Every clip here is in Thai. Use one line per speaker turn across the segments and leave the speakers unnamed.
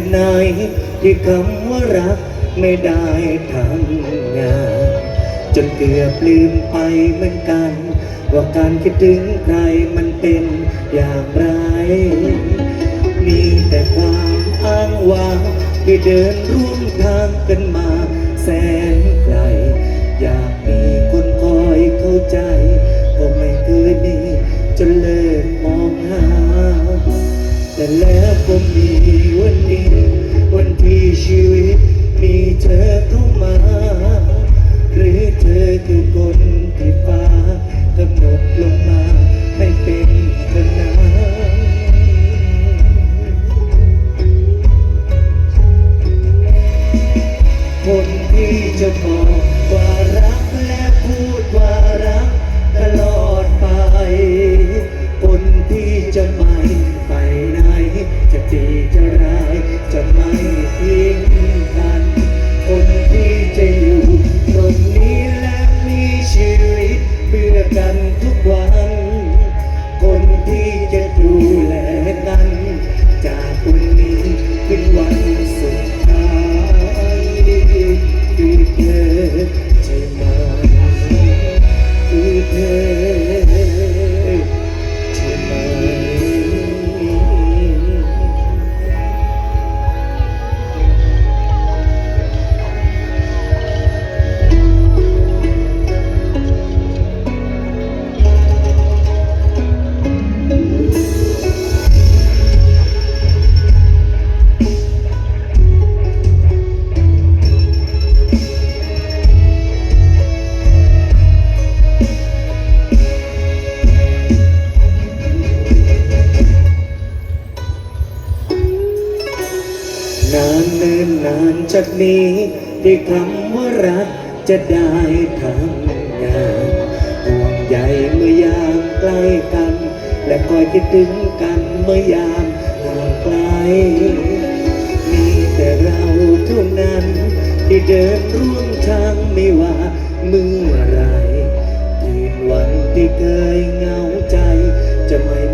ตุไหนที่คำว่ารักไม่ได้ทำงาน จนเกือบลืมไปเหมือนกัน ว่าการคิดถึงใครมันเป็นอย่างไร มีแต่ความอ้างว้างที่เดินร่วมทางกัน จกนี้ที่คำว่ารักจะได้ทำงานห่วงใยเมื่อยามใกล้กัน และคอยคิดถึงกันเมื่อยามห่างไกล มีแต่เราเท่านั้น ที่เดินร่วมทางไม่ว่าเมื่อไรคืนวันที่เคยเหงาใจจะไม่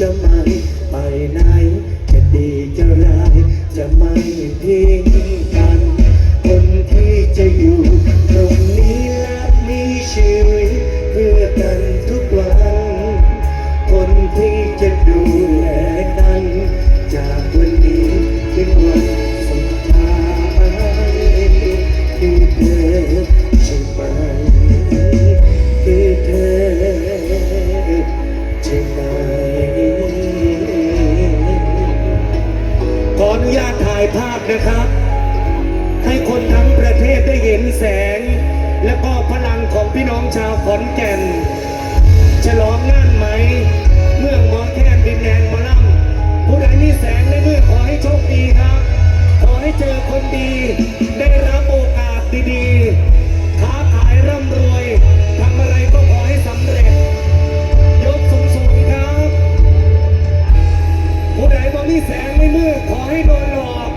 your mind. พี่น้องชาว
ขอนแก่น
ฉลองงานไหม เมืองหมอแคนดินแดนหมอลำผู้ใดมีแสงในมือขอให้โชคดีครับ ขอให้เจอคนดี ได้รับโอกาสดีๆ ค้าขายร่ำรวยทำอะไรก็ขอให้สำเร็จ ยกสูงๆครับ ผู้ใดบ่มีแสงในมือขอให้โดนหลอก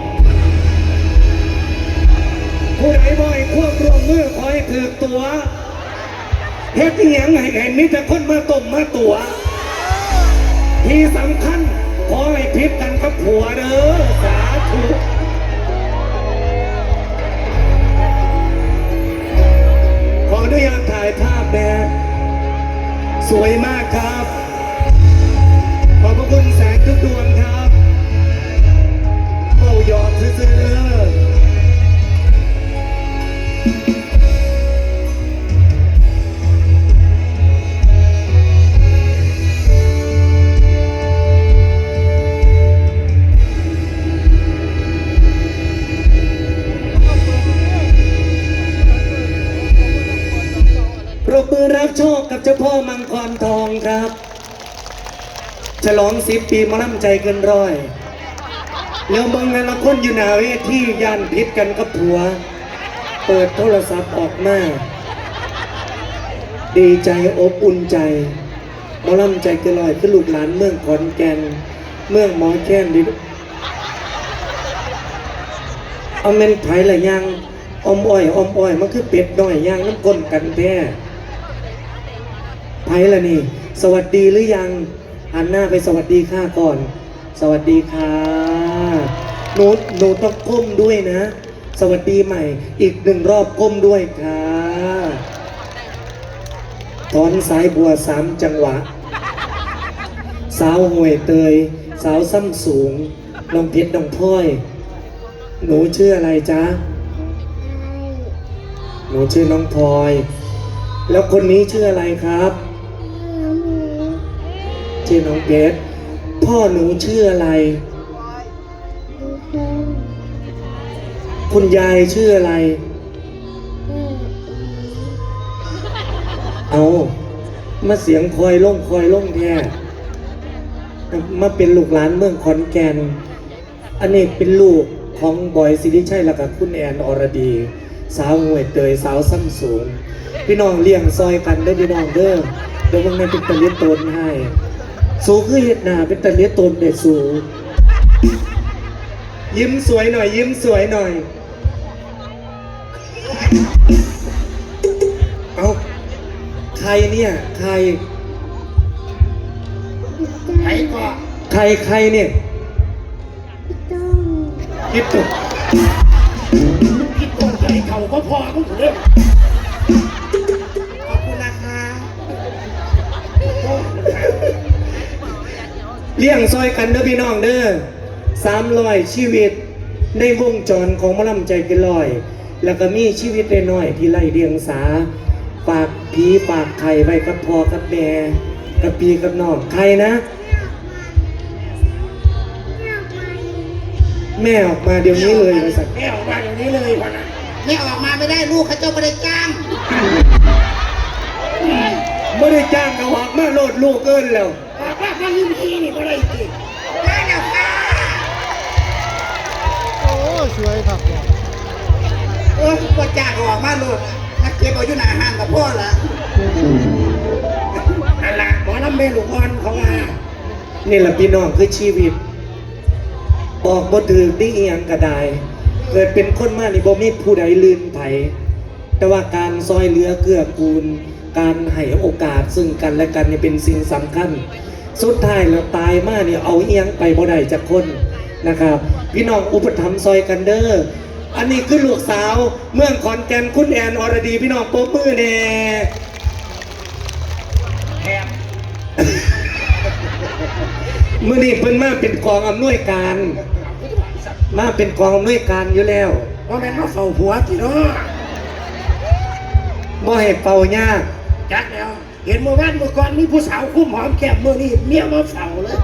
ผู้ใดบ่ให้ควบรวมมือขอให้ถือตัว เฮ็ดอีหยังให้เห็นมีแต่คนมาต้มมาตัว ที่สำคัญขอให้พิษกันกับผัวเด้อสาธุขออนุญาตถ่ายภาพแม่สวยมากครับ ฉลองสิบปีมาล่ำใจเกินร้อย แล้วบางงานละคนอยู่หนาเวทียันพิษกันกับผัว เปิดโทรศัพท์ออกมาดีใจอบอุ่นใจมอล่ำใจเกินร้อยคือลูกหลานเมืองขอนแก่นเมืองหมอแค้นดิเอาเมนไผละยังอมอ้อยอมอ้อยมันคือเป็ดน้อยย่างน้ำก้นกันแท้ไพละนี่ สวัสดีหรือยัง หันหน้าไปสวัสดีข้าก่อน สวัสดีค่ะหนูหนูต้องก้มด้วยนะ สวัสดีใหม่ อีกหนึ่งรอบก้มด้วยค่ะถอนสายบัวสามจังหวะ สาวห่วยเตย สาวซ้ำสูงน้องเพชรน้องพลอย หนูชื่ออะไรจ๊ะหนูชื่อน้องพลอย แล้วคนนี้ชื่ออะไรครับ ชื่อน้องเพชรพ่อหนูชื่ออะไร คุณยายชื่ออะไร เอา มาเสียงคอยล่งคอยล่งแท้มาเป็นลูกหลานเมืองขอนแก่น อันนี้เป็นลูกของบอยสิริชัยและกับคุณแอนอรดี สาวหวยเตยสาวซ้ำสูง พี่น้องเลี้ยงซอยกันได้พี่น้องเด้อเดี๋ยวมึงในเป็นตะเลียตนให้ สูคือเห็ดหนาเป็นตะเลียตนเด็ดสูยิ้มสวยหน่อย ยิ้มสวยหน่อย เอาใครเนี่ยใคร
ใครก็
ใครใครเนี่ยคิดถูก
คิดตรงใจเขาก็พอก็เรื่อง
เลี้ยงซอยกันเด้อพี่น้องเด้อสามร้อยชีวิตในวงจรของหมะลำใจเกินร้อย แล้วก็มีชีวิตน้อยๆที่ไล่เดียงสาฝากผีฝากไข่ไว้กับพ่อกับแม่กับปีกับน้องใครนะ แม่ออกมาเดี๋ยวนี้เลยบริษัท
แม่ออกมาอย่างนี้เลยวันนั้น
ไม่ออกมาไม่ได้ลูกเขาเจ้าไม่ได้จ้าง
ไม่ได้จ้างกระหอกมาโลดลูกเกินแล้ว
ออกมาทั้งยิ้มทีนี่ก็ได้จริ
ได้แล้วค่ะ
โอ้สวยครับเนี่ย
เออก็จ้างออกมาโลดนักเก็บเอาอยู่หน้าห้างกับพ่อละ
นั่นแหละหมอน้ำเมลูกอ่อนของอา
นี่แหละพี่น้องคือชีวิต ออกบ่ถือได้เอียงกระไดเกิดเป็นคนมานี่บ่มีผู้ใดลืมไผแต่ว่าการซอยเหลือเกื้อกูล การให้โอกาสซึ่งกันและกันนี่เป็นสิ่งสำคัญ สุดท้ายแล้วตายมาเนี่ยเอาเอียงไปบ่ได้จากคนนะครับ พี่น้องอุปถัมภ์ซอยกันเด้ออันนี้คือลูกสาวเมืองขอนแก่นคุณแอนอรดี พี่น้องโป๊มือแน่
แถม
มื่อนี้เพิ่นมาเป็นกองอำนวยการ มาเป็นกองอำนวยการอยู่แล้ว
เพราะแม่นมาเฝ้าผัวที่เนาะ
บ่ให้เป่ายาก
จักแล้ว เห็นเมื่อวานเมื่อก่อนมีผู้สาวคุ้มหอมแก้มเมื่อนี่เมียมาเฝ้าเลย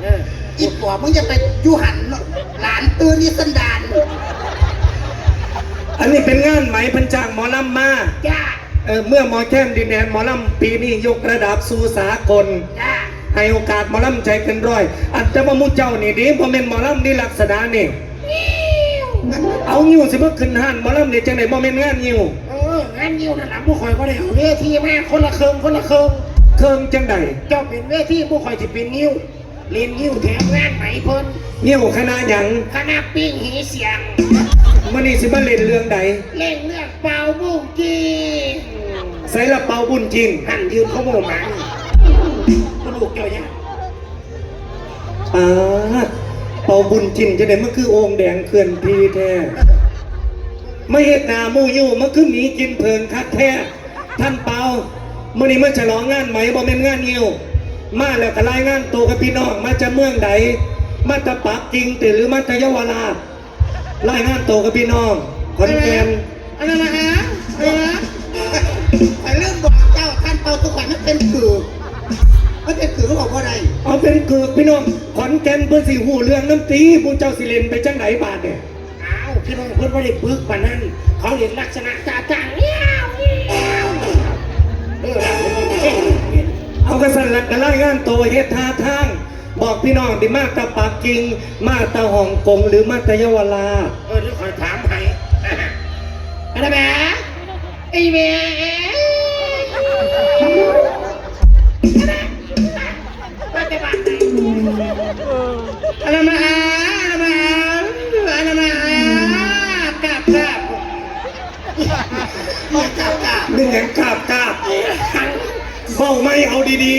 เออ
อีอีปอบมึงจะไปอยู่หันหลานตื่นนี่สันดาน
อันนี้เป็นงานไหมเพันจ้างหมอลำมา
จ้า
เออเมื่อหมอแค้นดินแดนหมอลำปีนี้ยกระดับสู่สากล
จ้า
ให้โอกาสหมอลำใจเกินร้อย อันจะมามุเจ้านี่ดีบ่แม่นหมอลำนี่ลักษณะนี่ เอางิ้วสิมาขึ้นห้านหมอลำนี่จังได๋บ่แม่นงานงิ้ว
เอ องานยิวนั่นหละผู้คอยก็ได้เอาเวทีมาคนละเครื่องคนละเครื่อง
เครื่องจังได๋
เจ้าเป็นเวทีผู้คอยจะเป็นนิ้วเรียนนิ้วแถมงานไหมเพิ่น
งิ้วคณะหยัง
คณะปิ้งหีเสียง
มื้อนี้สิมาเล่นเรื่องใด
เล่นเรื่องเป่าบุ้งจีน
ใส่ละเปาบุญจริง
หันยืนเขาโมหมันกระดูกเจ้าเนี่ย
อ่าเปาบุญจินจะได้มันคือโองค์แดงเคลื่อนพีแท้ ไม่เฮ็ดหนาหมู่อยู่มันคือหมีกินเพิงคักแท้ท่านเปามื้อนี้มาฉลองงานไหมบ่แม่นงานงิ้วมาแล้วก็รายงานตัวกับพี่น้องมาจากเมืองใดมาจากปักกิ่งติหรือมาจากเยาวราชรายงานตัวกับพี่น้องขอนแก่น
อะไรนะฮะอะไรนะ
ไปเริ่มบอกเจ้าท่านเป่าทุกวันมันเป็นคือมันเป็นคือเขาบอกว่าอะไร
เอาเป็นเกือกพี่น้องขอนแก่นเพื่อสิหูเรื่องน้ำตีผู้เจ้าสิเลนไปจังไหนบาดเนี่ย
อ้าว พี่น้องเพิ่นไม่ได้ปึกปานนั้น เขาเรียนลักษณะจ่าจ่างเงี้ยวเงี้ยวเออเอ๊ะ
เอากระสันหลักกระไล่งานตัวเฮ็ดท่าทาง บอกพี่น้องดิมาตาปากกิ่งมาตาฮ่องกงหรือมาตาเยาวราช
เออเดี๋ยวคอยถามให้อะไรแม่ไอ้แม่มาแต่บ้านไหนอะไรมา
เจ้าเจ้า
นึงอย่างกราบกราบเฝ้าไม่เอาดี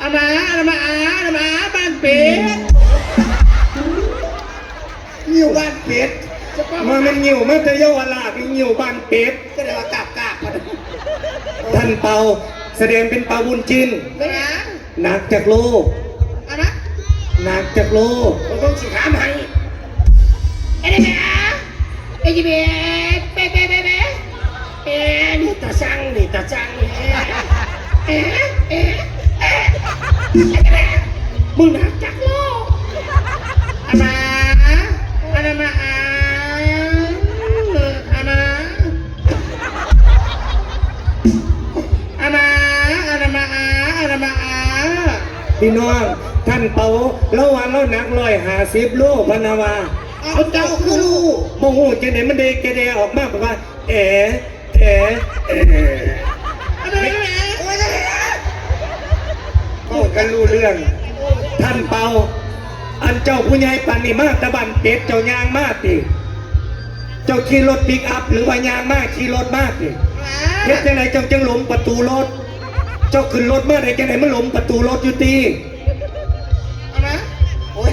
อามาอามาอามาบ้านเป็ด
นิ้วบ้านเป็ด
ๆมามันหิวมาตาเยาวราชหิวบ้านเป็ด
ก็เลยว่ากราบกราบมัน
ท่านเปาแสดงเป็นเปาบุญจิน
ไม่นะ
หนักจากโลก
อามา
หนักจากโลก
ผมต้องสิถามให้ไอ้เด็กไอ้จีเบเมึงหนักจากโลกอามาอามาอาอามาอามาอามาอาอามาอา
พี่น้องท่านเปาแล้ววันแล้วหนักร้อยหาสิบโลพนาวา
เอาเจ้าคือลูก
โมโหจะไหนมันเดกเดออกมาแบบว่าเอ๋เอ๋เอ๋ ก็กันรู้เรื่อง ท่านเปาอันเจ้าผู้ใหญ่ปันนี่มากตะบันเป็ดเจ้ายางมากติ เจ้าขี่รถปิกอัพหรือว่ายางมากขี่รถมากติเฮ็ดจังไหนเจ้าจังหลมประตูรถ เจ้าขึ้นรถมาได้จังไหนมันหลมประตูรถอยู่ตี
โอ้ย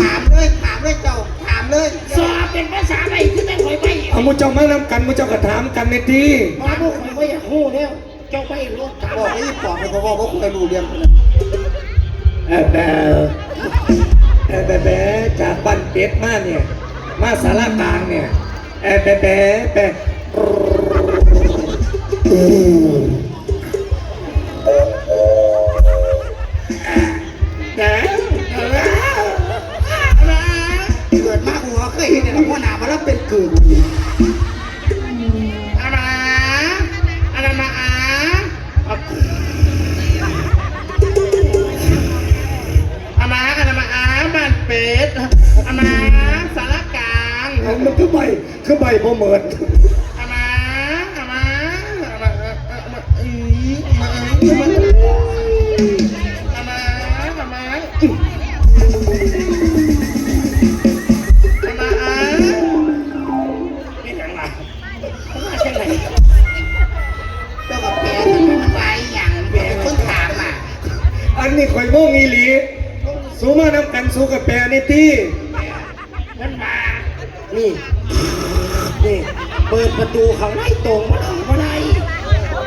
ถามเลยถามเลยเจ้าถามเลย
สอบเป็นภาษาอะไรที่ไม่ค่อยไป
เอามุเจ้ามานำกันมุเจ้าก็ถามกันในที
มาพวกข่อยก็อยากหู้แล้ว เจ้าไปรถถาม
บอก
ว่า
ไอ้ปอบเลยบอกว่าคุณไปรู้เรื่อง
แอบแบแอบแบจากบ้านเป็ดมาเนี่ย มาสารกลางเนี่ยแอบแบแบแบ
แต่
เกิดมาหัวเคยเห็นแต่หัวหนามาแล้วเป็นกึ่ง
ง
มันคือใบคือใบพอเหมือน
อามาอามาอามาอามาอืมอามาอามาอามาอามาอืมอามาอาเป็นยังไงมาแค่ไหน
เจ้ากับแกมันไปอย่างแกคนถามอะ
อันนี้ข่อยโมงอีหลีสู้มาน้ำกันสู้กับแปรในที
เปิดประตูเขาไล่ตรงมันเขาไม่ได้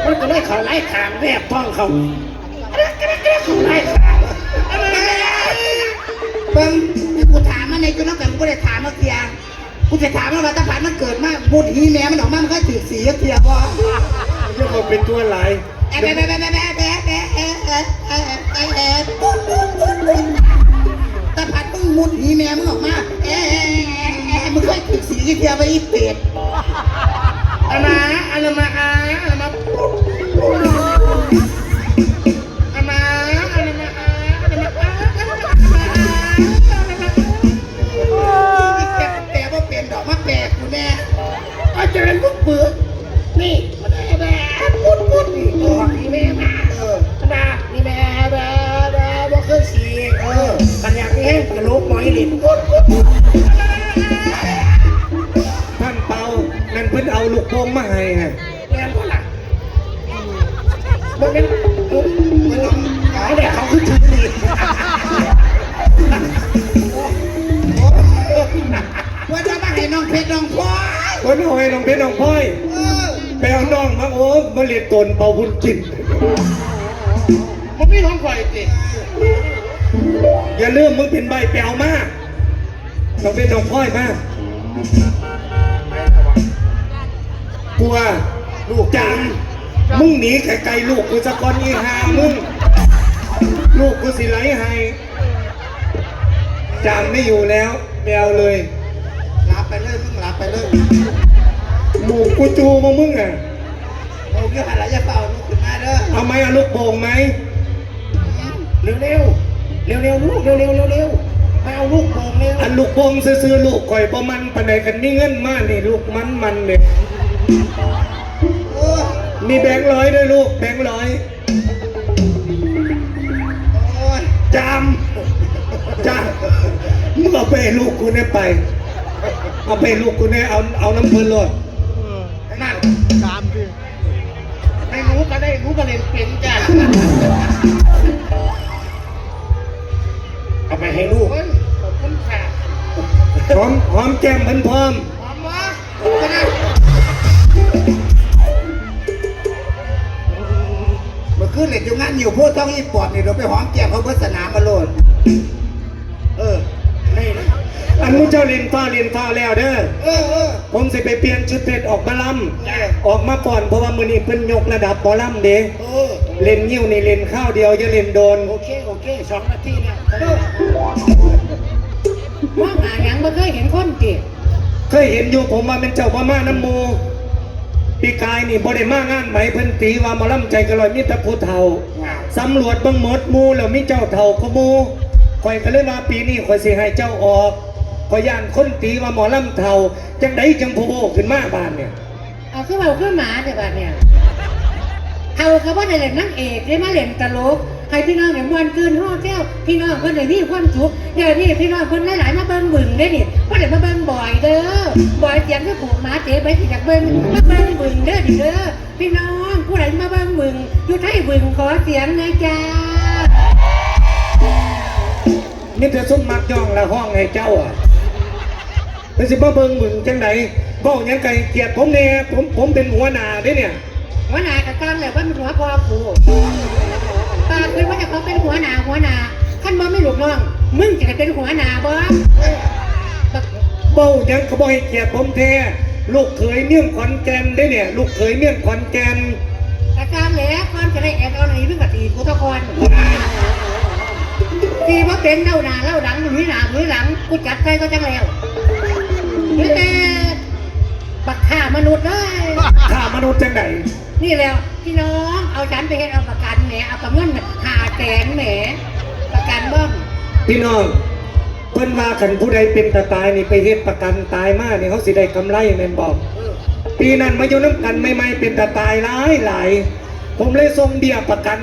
มันก็เลยเขาไล่ขางแวบท้องเขาเขาไล่ขาง
เบิ้งกูถามมันในจุดนั้นแต่กูไม่ได้ถามมาเทียกูจะถามว่าตาผ่านมันเกิดมาบุญฮีแม่มันออกมามันก็ถือสีเทียบ่
เรื่องมันเป็นตัวหลาย
แอะแอะแอะแอะแอะแอะแอะแอะแอะแอบปุ๊บปุ๊บปุ๊บมุดหีแม่มึงออกมาเอ๊ะ มึงเคยถึกสีกี่เทียไปอีเป็ด
อามาอามาอาอามาอา
เป็นใบแปลวมาน้องเพชรน้องพลอยมากลัวลูกจังมึงหนีไกลๆลูกกูสะกอนอีหามึง ลูกกูสิไหลให้จางไม่อยู่แล้วแมวเลย
หลับไปเลยมึงหลับไปเลย
หมูกูจูมามึงอะ
โอ้ยหันหลังจะเป่าลูกขึ้นมาเด้อ
เอาไหมเอาลูกโป่งไหม
เร็วเร็ว เร็วเร็วๆลูกเร็วเร็วเร็วเร็วไปเอาลูกโป่งเร็ว
อันลูกโป่งซื้อๆลูกข่อยประมันปานใดกันมีเงินมานี่ลูกมันมันเนี่ย
โอ้ย
มีแบงค์ร้อยด้วยลูกแบงค์ร้อย
โอ้ย
จำจำมึงเอาไปให้ลูกกูเนี่ยไป เอาไปให้ลูกกูเนี่ยเอาเอาน้ำเพลินเลย
นั่นไม่รู้ก็ได้รู้ก็เล่นเป็นจ้ะ เอาไปให้ลูกขอบคุณค่ะ
หอมหอมแก้มเพิ่นพร้อม
หอมวะก็ได้
เมื่อคืนเล่นอยู่งานอยู่โพธิ์ทองอีปอดนี่เราไปหอมแก้มเขาเบิดสนามมาโลดเออ
นี่นะ
อันมุเจ้าเรียนฟ้าเรียนฟ้าแล้วเด้อ
เออเออ
ผมสิไปเปลี่ยนชุดเพชรออกมาล
จ้ะำ
ออกมาก่อนเพราะว่ามือนี้เพิ่นยกระดับหมอลำเด้
เออ
เล่นยิ้วนี่เล่นข้าวเดียวจะเล่นโดน
โอเคโอเคสองนาทีเนี่ย
ว่าหาหยังบ่เคยเห็นคนเก็บ
เคยเห็นอยู่ผมว่าเป็นเจ้าพ่อมาน้ำหมูปีกายนี่บ่ได้มางานไหมเพิ่นตีว่าหมอลำใจกระลอยมีแต่ผู้เฒ่าสำรวจเบิ่งหมดหมูแล้วมีเจ้าเฒ่าก็หมูข่อยก็เลยว่าปีนี้ข่อยสิให้เจ้าออก ข่อยย่านคนตีว่าหมอลำเฒ่าจังไดจังโพโบขึ้นมาบ้านเนี่ย
เอาคือเบาคือหมาแต่บัดเนี่ยเอาเขาว่าได้เล่นนางเอกได้มาเล่นตลกให้พี่น้องเนี่ยมวนคืนห่อแก้วพี่น้องเพิ่นได้มีความสุขเดี๋ยวนี้พี่น้องเพิ่นหลายๆมาเบิ่งบึงได้นี่บ่ได้มาเบิ่งบ่อยเด้อบ่อยเสียงคือผูกหมาเตะไปสิอยากเบิ่งมาเบิ่งบึงเด้อดิเด้อพี่น้องผู้ใดมาเบิ่งบึงอยู่ไทยบึงขอเสียงหน่อยจ้า
มีแต่ส้มมักย่องละห้องให้เจ้าอะ เป็นสิบ่เบิ่งมึงจังไดบ่หยังไก่เกลียดผมแน่ผมผมเป็นหัวหน้าเด้เนี่ย
หัวหน้ากับการเลยว่ามันหัวพอกูตาคือว่าจะเขาเป็นหัวหน้าหัวหน้าขั้นบ่ไม่หลุดน้องมึงจะได้เป็นหัวหน้าบ่บัก
เบ้าหยังเขาบอกให้เกียรติผมแท้ลูกเขยเมี่ยงขอนแก่นได้เนี่ย ลูกเขยเมี่ยงขอนแก่น
อาการแหล้วความจะได้แอบเอาไหนเพิ่งกตีกูตะกอนตีว่าเป็นเล่าหน้าเล่าหลังหรือหน้าหรือหลังกูจัดไปก็จังแล้วเฮ้ บักฆ่ามนุษย์เลย
ข้ามนุษย์จังได
นี่แล้วพี่น้องเอาฉันไปเฮ็ดเอาประกันแหมเอาประเงินหาแสนแหมประกันบ้าง
พี่น้องเพิ่นว่าขันผู้ใดเป็นตาตายนี่ไปเฮ็ดประกันตายมานี่เขาสิได้กำไรแม่นบอก ปีนั้นมาอยู่น้ำกันใหม่ๆเป็นตาตายหลายหลายผมเลยส่งเบี้ยประกัน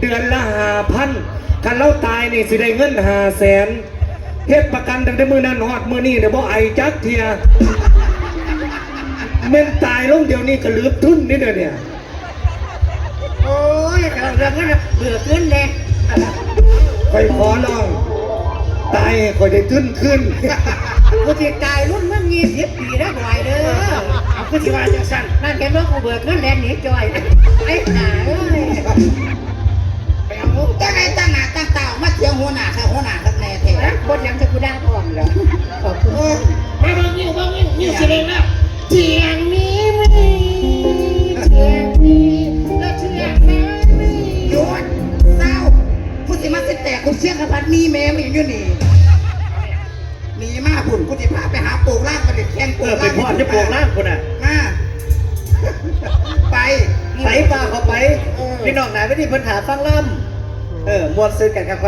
เดือนละห้าพันคันเราตายนี่สิได้เงินห้าแสน เฮ็ดประกันตั้งแต่มือนั้นฮอดมือนี้เดี๋ยวบ่ไอจักเทียแม่นตายลงเดี๋ยวนี้ก็เหลือทุนนี่เด้อเนี่ย
โอ้ยเอาเรื่องนั้นน่ะเบื่อขึ้นเลย
คอยขอร้องตายให้คอยได้ทุนขึ้น
กูติดตายรุ่นเมื่อยี่สิบปีแล้วบ่อยเด้อ
เอาขึ้นที่ว่าจังสั้น
นั่นแกบอกกูเบื่อขึ้นแลนหนีจอยไอ้หนาเอ้ย
ไปเอาลูก
ตั้งไหนตั้งหน้าตั้ งตามาเถียงหัวหน้าค่ะหัวหน้าครับแน่แท้
บนยังจะกูด่าอ่อนเหรอขอบคุณ
โอ้ย
มาเบิ่งนิ้วเบิ่งนิ้วนิ้วสิเล่นแล้วเทียงนี้มีเทียงนี้และเทียงนั้นมี
หยุดเศร้าผู้สิมาสิแตกคุณเชียงกระพัดมีแม่มันอยู่นี่หนีมาหุ่นกูจะพาไปหาโป่งล่างไปเด็ดแข้ง
เอ
โป่ง
อไป
ล่าง
พ่อจะโปกล่างคนอะ
มาไป
ใส่ปลาเข้าไปพี่น้องไหนไม่ได้ปัญหาฟังล่ำเออมวนซื้อกันครับ